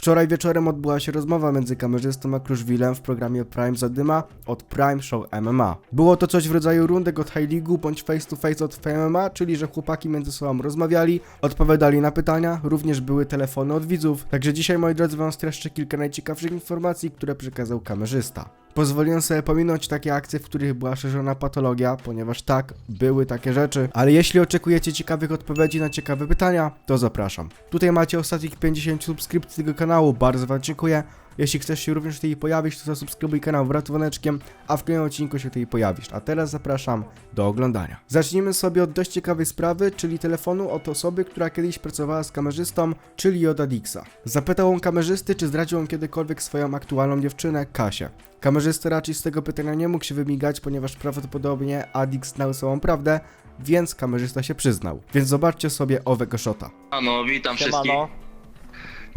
Wczoraj wieczorem odbyła się rozmowa między kamerzystą a Kruszwilem w programie Prime Zadyma od Prime Show MMA. Było to coś w rodzaju rundek od High League'u bądź face to face od MMA, czyli że chłopaki między sobą rozmawiali, odpowiadali na pytania, również były telefony od widzów. Także dzisiaj moi drodzy wam streszczę kilka najciekawszych informacji, które przekazał kamerzysta. Pozwoliłem sobie pominąć takie akcje, w których była szerzona patologia, ponieważ tak, były takie rzeczy. Ale jeśli oczekujecie ciekawych odpowiedzi na ciekawe pytania, to zapraszam. Tutaj macie ostatnich 50 subskrypcji tego kanału, bardzo wam dziękuję. Jeśli chcesz się również tutaj pojawić, to zasubskrybuj kanał wraz z dzwoneczkiem, a w kolejnym odcinku się tutaj pojawisz. A teraz zapraszam do oglądania. Zacznijmy sobie od dość ciekawej sprawy, czyli telefonu od osoby, która kiedyś pracowała z kamerzystą, czyli od Adixa. Zapytał on kamerzysty, czy zdradził on kiedykolwiek swoją aktualną dziewczynę, Kasię. Kamerzysta raczej z tego pytania nie mógł się wymigać, ponieważ prawdopodobnie Adix znał całą prawdę, więc kamerzysta się przyznał. Więc zobaczcie sobie owego shota. Ano, witam wszystkich. Siemano.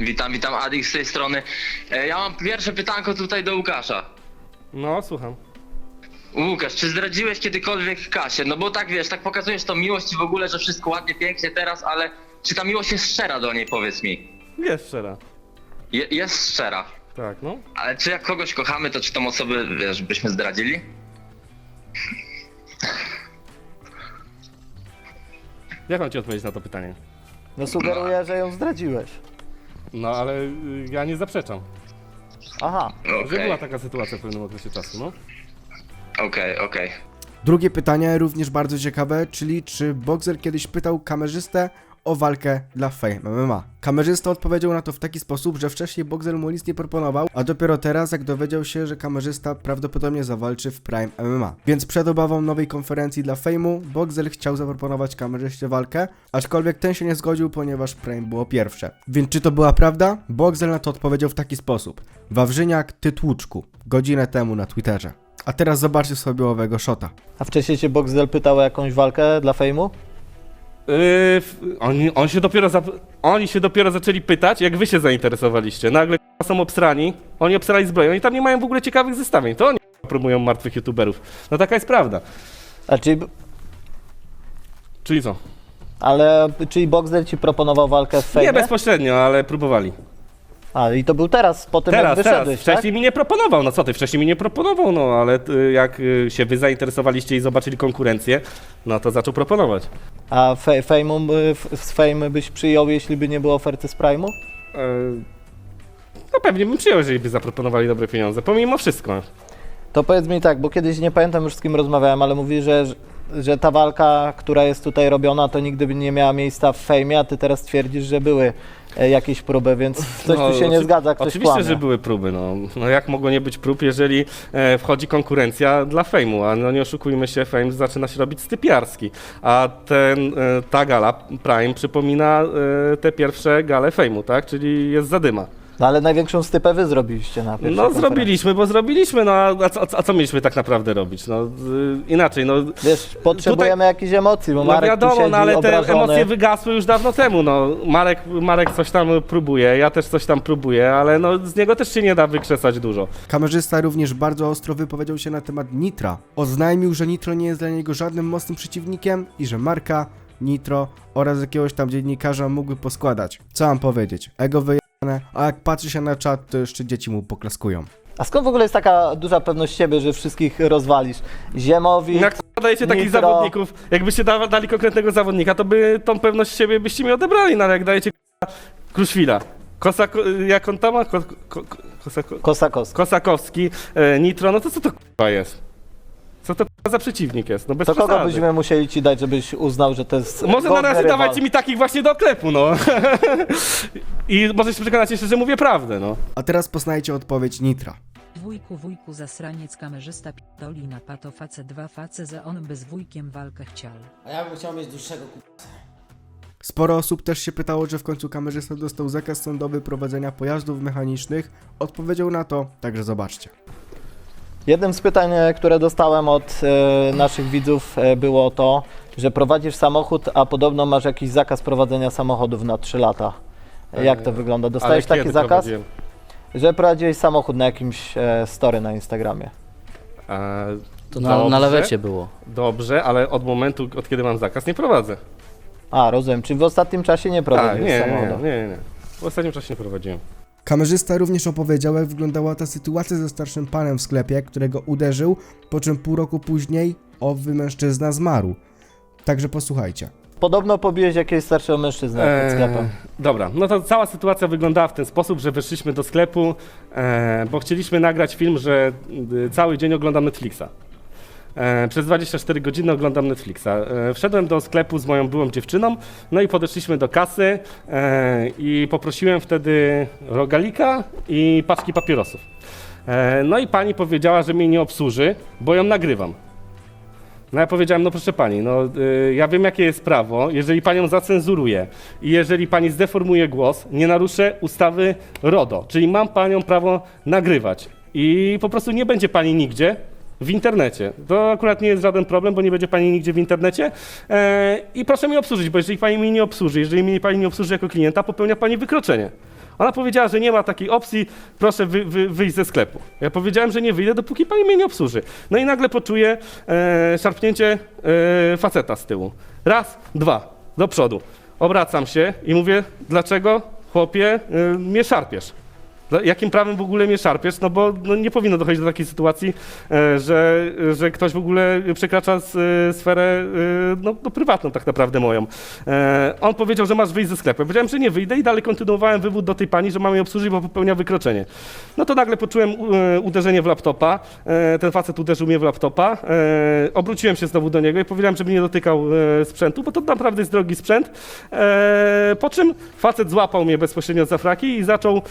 Witam, witam Adik z tej strony. E, ja mam pierwsze pytanko tutaj do Łukasza. No, słucham. Łukasz, czy zdradziłeś kiedykolwiek Kasię? No bo tak wiesz, tak pokazujesz tą miłość i w ogóle, że wszystko ładnie, pięknie teraz, ale czy ta miłość jest szczera do niej, powiedz mi? Jest szczera. Je, jest szczera. Tak, no. Ale czy jak kogoś kochamy, to czy tą osobę, wiesz, byśmy zdradzili? Jak mam ci odpowiedzieć na to pytanie? No sugeruję, że ją zdradziłeś. No, ale y, ja nie zaprzeczam, Aha. że Okej, była taka sytuacja w pewnym okresie czasu, no. okej, okej. Drugie pytanie, również bardzo ciekawe, czyli czy Boxer kiedyś pytał kamerzystę o walkę dla Fame MMA. Kamerzysta odpowiedział na to w taki sposób, że wcześniej Boxer mu nic nie proponował, a dopiero teraz, jak dowiedział się, że kamerzysta prawdopodobnie zawalczy w Prime MMA. Więc przed obawą nowej konferencji dla Fame'u, Boxer chciał zaproponować kamerzyście walkę, aczkolwiek ten się nie zgodził, ponieważ Prime było pierwsze. Więc czy to była prawda? Boxer na to odpowiedział w taki sposób. Wawrzyniak, ty tłuczku. Godzinę temu na Twitterze. A teraz zobaczcie sobie owego shota. A wcześniej cię Boxdel pytał o jakąś walkę dla fejmu? Yy, oni, on się dopiero zap- oni się dopiero zaczęli pytać, jak wy się zainteresowaliście. Nagle k***a, są obsrani, oni obsrali zbroję, oni tam nie mają w ogóle ciekawych zestawień, to oni k***a, promują martwych youtuberów. No taka jest prawda. A czyli, Czyli co? ale, czyli Boxdel ci proponował walkę w fejmie? Nie bezpośrednio, ale próbowali. A, i to był teraz, po tym Teraz, jak teraz. wyszedłeś, tak? Wcześniej mi nie proponował, no co ty, wcześniej mi nie proponował, no ale y, jak y, się wy zainteresowaliście i zobaczyli konkurencję, no to zaczął proponować. A fe, fejmu, y, f- z fejmy byś przyjął, jeśli by nie było oferty z Prime'u? E, No pewnie bym przyjął, jeżeli by zaproponowali dobre pieniądze, pomimo wszystko. To powiedz mi tak, bo kiedyś nie pamiętam już z kim rozmawiałem, ale mówi, że, że ta walka, która jest tutaj robiona, to nigdy by nie miała miejsca w fejmie, a ty teraz twierdzisz, że były e, jakieś próby, więc coś No, tu się nie zgadza, ktoś Oczywiście, kłamie. że były próby, no. no jak mogło nie być prób, jeżeli e, wchodzi konkurencja dla fejmu, a no nie oszukujmy się, fame zaczyna się robić stypiarski, a ten, e, ta gala Prime przypomina e, te pierwsze gale fejmu, tak, czyli jest zadyma. No ale największą stypę wy zrobiliście na pierwszej No konferencji. zrobiliśmy, bo zrobiliśmy, no a, a, co, a co mieliśmy tak naprawdę robić, no y, inaczej, no Wiesz, potrzebujemy jakichś emocji, bo No Marek tu wiadomo, siedzi no ale te obrażony. emocje wygasły już dawno temu. No. Marek, Marek coś tam próbuje, ja też coś tam próbuję, ale no, z niego też się nie da wykrzesać dużo. Kamerzysta również bardzo ostro wypowiedział się na temat Nitra. Oznajmił, że Nitro nie jest dla niego żadnym mocnym przeciwnikiem i że Marka, Nitro oraz jakiegoś tam dziennikarza mógłby poskładać. Co mam powiedzieć? Ego wyjebane, a jak patrzy się na czat, to jeszcze dzieci mu poklaskują. A skąd w ogóle jest taka duża pewność siebie, że wszystkich rozwalisz? Ziemowi, Jak dajecie takich Nitro. zawodników, jakbyście da, dali konkretnego zawodnika, to by tą pewność siebie byście mi odebrali, no ale jak dajecie Kruszwila, Kosa, jak on tam ma? Ko, ko, ko, kosa, Kosakowski. Kosakowski, e, Nitro, no to co to k***a jest? Za przeciwnik jest? No bez To kogo przesady. byśmy musieli ci dać, żebyś uznał, że to jest Może na godny razie rywal? dawajcie mi takich właśnie do oklepu, no. I może się przekonacie jeszcze, że mówię prawdę, no. A teraz poznajcie odpowiedź Nitra. Wujku wujku zasraniec kamerzysta pitoli na pato face dwa face za on by z wujkiem walkę chciał. A ja bym chciał mieć dłuższego ku... Sporo osób też się pytało, że w końcu kamerzysta dostał zakaz sądowy prowadzenia pojazdów mechanicznych. Odpowiedział na to, także zobaczcie. Jednym z pytań, e, które dostałem od e, naszych widzów e, było to, że prowadzisz samochód, a podobno masz jakiś zakaz prowadzenia samochodów na 3 lata. Jak to wygląda? Dostałeś Ale taki kiedy zakaz? prowadziłem? Że prowadziłeś samochód na jakimś story na Instagramie. E, To na, na dobrze, lewecie było. Dobrze, ale od momentu, od kiedy mam zakaz, nie prowadzę. A, rozumiem. Czyli w ostatnim czasie nie Tak, prowadziłeś nie, nie, samochodu. nie, nie, nie. W ostatnim czasie nie prowadziłem. Kamerzysta również opowiedział, jak wyglądała ta sytuacja ze starszym panem w sklepie, którego uderzył, po czym pół roku później owy mężczyzna zmarł. Także posłuchajcie. Podobno pobiłeś jakiegoś starszego mężczyznę pod sklepem. Dobra, no to cała sytuacja wyglądała w ten sposób, że wyszliśmy do sklepu, e, bo chcieliśmy nagrać film, że y, cały dzień oglądam Netflixa. E, przez 24 godziny oglądam Netflixa. E, wszedłem do sklepu z moją byłą dziewczyną, no i podeszliśmy do kasy e, i poprosiłem wtedy rogalika i paczki papierosów. No i pani powiedziała, że mnie nie obsłuży, bo ją nagrywam. No ja powiedziałem, no proszę pani, no y, ja wiem jakie jest prawo, jeżeli panią zacenzuruje i jeżeli pani zdeformuje głos, nie naruszę ustawy RODO, czyli mam panią prawo nagrywać i po prostu nie będzie pani nigdzie w internecie. To akurat nie jest żaden problem, bo nie będzie pani nigdzie w internecie e, i proszę mnie obsłużyć, bo jeżeli pani mnie nie obsłuży, jeżeli mnie pani nie obsłuży jako klienta, popełnia pani wykroczenie. Ona powiedziała, że nie ma takiej opcji, proszę wy, wy, wyjść ze sklepu. Ja powiedziałem, że nie wyjdę, dopóki pani mnie nie obsłuży. No i nagle poczuję e, szarpnięcie e, faceta z tyłu. Raz, dwa, do przodu. Obracam się i mówię, dlaczego, chłopie, e, mnie szarpiesz? Jakim prawem w ogóle mnie szarpiesz? No bo no, nie powinno dochodzić do takiej sytuacji, e, że, że ktoś w ogóle przekracza e, sferę e, no, no, prywatną tak naprawdę moją. On powiedział, że masz wyjść ze sklepu. Powiedziałem, że nie wyjdę i dalej kontynuowałem wywód do tej pani, że mam jej obsłużyć, bo popełnia wykroczenie. No to nagle poczułem uderzenie w laptopa. Ten facet uderzył mnie w laptopa. Obróciłem się znowu do niego i powiedziałem, żeby nie dotykał sprzętu, bo to naprawdę jest drogi sprzęt. Po czym facet złapał mnie bezpośrednio za fraki i zaczął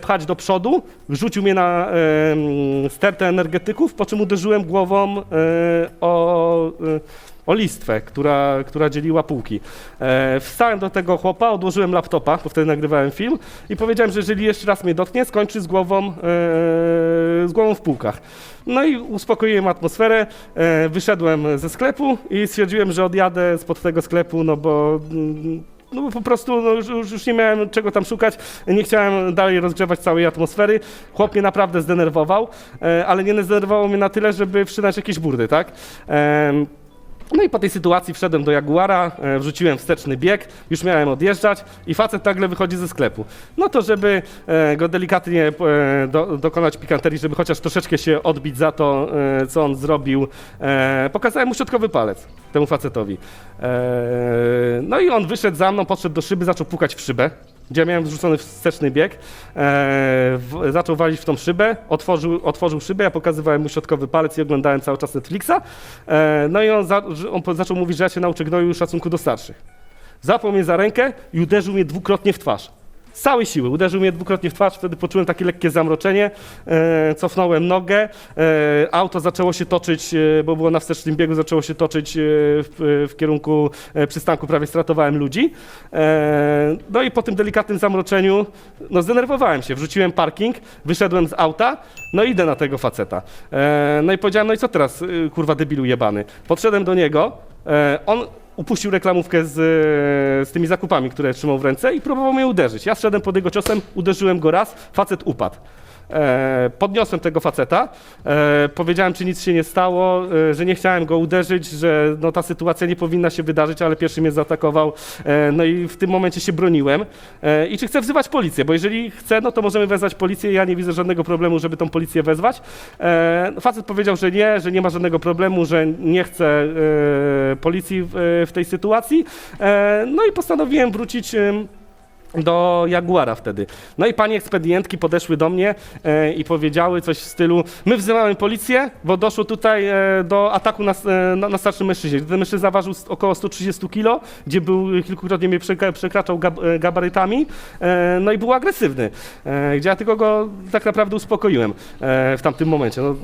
pchać do przodu, wrzucił mnie na e, stertę energetyków, po czym uderzyłem głową e, o, e, o listwę, która, która dzieliła półki. E, wstałem do tego chłopa, odłożyłem laptopa, bo wtedy nagrywałem film i powiedziałem, że jeżeli jeszcze raz mnie dotknie, skończy z głową, e, z głową w półkach. No i uspokoiłem atmosferę, e, wyszedłem ze sklepu i stwierdziłem, że odjadę spod tego sklepu, no bo mm, no po prostu no, już, już- nie miałem czego tam szukać, nie chciałem dalej rozgrzewać całej atmosfery. Chłop mnie naprawdę zdenerwował, e, ale nie zdenerwował mnie na tyle, żeby wszczynać jakieś burdy, tak? No i po tej sytuacji wszedłem do Jaguara, e, wrzuciłem wsteczny bieg, już miałem odjeżdżać i facet nagle wychodzi ze sklepu. No to żeby e, go delikatnie do, dokonać pikanterii, żeby chociaż troszeczkę się odbić za to, co on zrobił, pokazałem mu środkowy palec temu facetowi. No i on wyszedł za mną, podszedł do szyby, zaczął pukać w szybę. Gdzie ja miałem wrzucony wsteczny bieg, e, w, zaczął walić w tą szybę, otworzył, otworzył szybę, ja pokazywałem mu środkowy palec i oglądałem cały czas Netflixa. E, no i on, za, on zaczął mówić, że ja się nauczę gnoju i szacunku do starszych. Zapał mnie za rękę i uderzył mnie dwukrotnie w twarz. Całej siły uderzył mnie dwukrotnie w twarz, wtedy poczułem takie lekkie zamroczenie, e, cofnąłem nogę, e, auto zaczęło się toczyć, e, bo było na wstecznym biegu, zaczęło się toczyć e, w, w kierunku e, przystanku, prawie stratowałem ludzi. E, no i po tym delikatnym zamroczeniu, no zdenerwowałem się, wrzuciłem parking, wyszedłem z auta, no idę na tego faceta. E, no i powiedziałem, no i co teraz, y, kurwa debilu jebany. Podszedłem do niego, e, on upuścił reklamówkę z, z tymi zakupami, które trzymał w ręce i próbował mnie uderzyć. Ja zszedłem pod jego ciosem, uderzyłem go raz, facet upadł. E, podniosłem tego faceta, e, powiedziałem, czy nic się nie stało, e, że nie chciałem go uderzyć, że no, ta sytuacja nie powinna się wydarzyć, ale pierwszy mnie zaatakował, no i w tym momencie się broniłem. I czy chcę wzywać policję, bo jeżeli chcę, no to możemy wezwać policję, ja nie widzę żadnego problemu, żeby tą policję wezwać. E, facet powiedział, że nie, że nie ma żadnego problemu, że nie chce policji w, tej sytuacji, no i postanowiłem wrócić... do Jaguara wtedy. No i panie ekspedientki podeszły do mnie e, i powiedziały coś w stylu my wzywamy policję, bo doszło tutaj e, do ataku na, e, na, na starszym mężczyźnie. Ten mężczyzna ważył około 130 kilo, gdzie był e, kilkukrotnie mnie przekra- przekraczał gab, e, gabarytami, e, no i był agresywny, e, gdzie ja tylko go tak naprawdę uspokoiłem e, w tamtym momencie, no,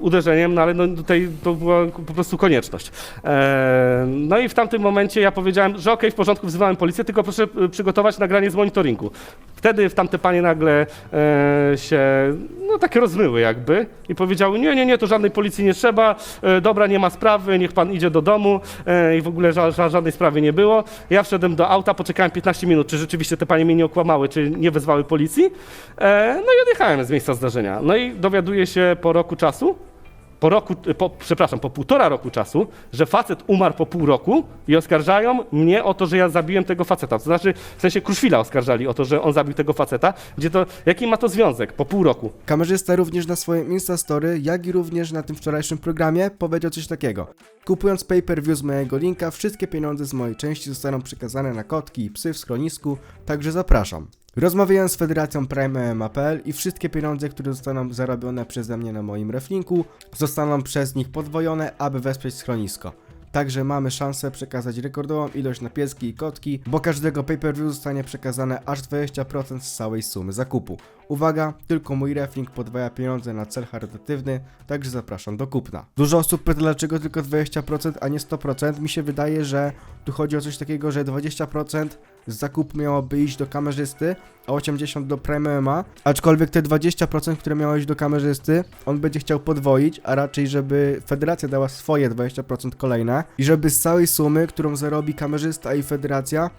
uderzeniem, no ale no, tutaj to była po prostu konieczność. E, no i w tamtym momencie ja powiedziałem, że okej, w porządku, wzywałem policję, tylko proszę e, przygotować nagranie z monitoringu. Wtedy w tamte panie nagle e, się, no tak rozmyły jakby i powiedziały, nie, nie, nie, to żadnej policji nie trzeba, e, dobra, nie ma sprawy, niech pan idzie do domu e, i w ogóle ża, ża, żadnej sprawy nie było. Ja wszedłem do auta, poczekałem 15 minut, czy rzeczywiście te panie mnie nie okłamały, czy nie wezwały policji. E, no i odjechałem z miejsca zdarzenia. No i dowiaduję się po roku czasu, po roku, po, przepraszam, po półtora roku czasu, że facet umarł po pół roku i oskarżają mnie o to, że ja zabiłem tego faceta. To znaczy, w sensie Kruszwila oskarżali o to, że on zabił tego faceta, gdzie to, jaki ma to związek po pół roku? Kamerzysta również na swoim Instastory, jak i również na tym wczorajszym programie powiedział coś takiego. Kupując pay-per-view z mojego linka, wszystkie pieniądze z mojej części zostaną przekazane na kotki i psy w schronisku, także zapraszam. Rozmawiałem z Federacją Prime MMA.pl i wszystkie pieniądze, które zostaną zarobione przeze mnie na moim reflinku, zostaną przez nich podwojone, aby wesprzeć schronisko. Także mamy szansę przekazać rekordową ilość na pieski i kotki, bo każdego pay-per-view zostanie przekazane aż 20% z całej sumy zakupu. Uwaga, tylko mój reflink podwaja pieniądze na cel charytatywny, także zapraszam do kupna. Dużo osób pyta dlaczego tylko 20%, a nie 100%. Mi się wydaje, że tu chodzi o coś takiego, że 20% z zakupu miałoby iść do kamerzysty, a 80% do Prime aczkolwiek te 20%, które miało iść do kamerzysty, on będzie chciał podwoić, a raczej żeby federacja dała swoje 20% kolejne i żeby z całej sumy, którą zarobi kamerzysta i federacja,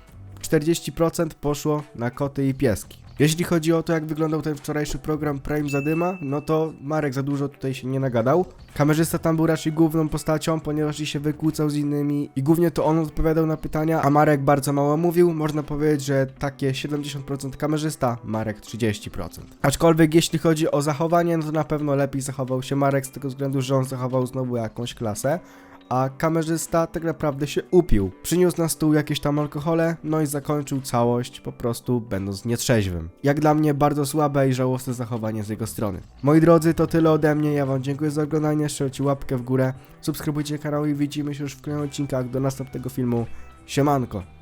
40% poszło na koty i pieski. Jeśli chodzi o to, jak wyglądał ten wczorajszy program Prime Zadyma, no to Marek za dużo tutaj się nie nagadał. Kamerzysta tam był raczej główną postacią, ponieważ i się wykłócał z innymi i głównie to on odpowiadał na pytania, a Marek bardzo mało mówił. Można powiedzieć, że takie 70% kamerzysta, Marek 30%. Aczkolwiek jeśli chodzi o zachowanie, no to na pewno lepiej zachował się Marek z tego względu, że on zachował znowu jakąś klasę a kamerzysta tak naprawdę się upił. Przyniósł na stół jakieś tam alkohole, no i zakończył całość po prostu będąc nietrzeźwym. Jak dla mnie bardzo słabe i żałosne zachowanie z jego strony. Moi drodzy, to tyle ode mnie, ja wam dziękuję za oglądanie, strzelcie łapkę w górę, subskrybujcie kanał i widzimy się już w kolejnych odcinkach do następnego filmu. Siemanko!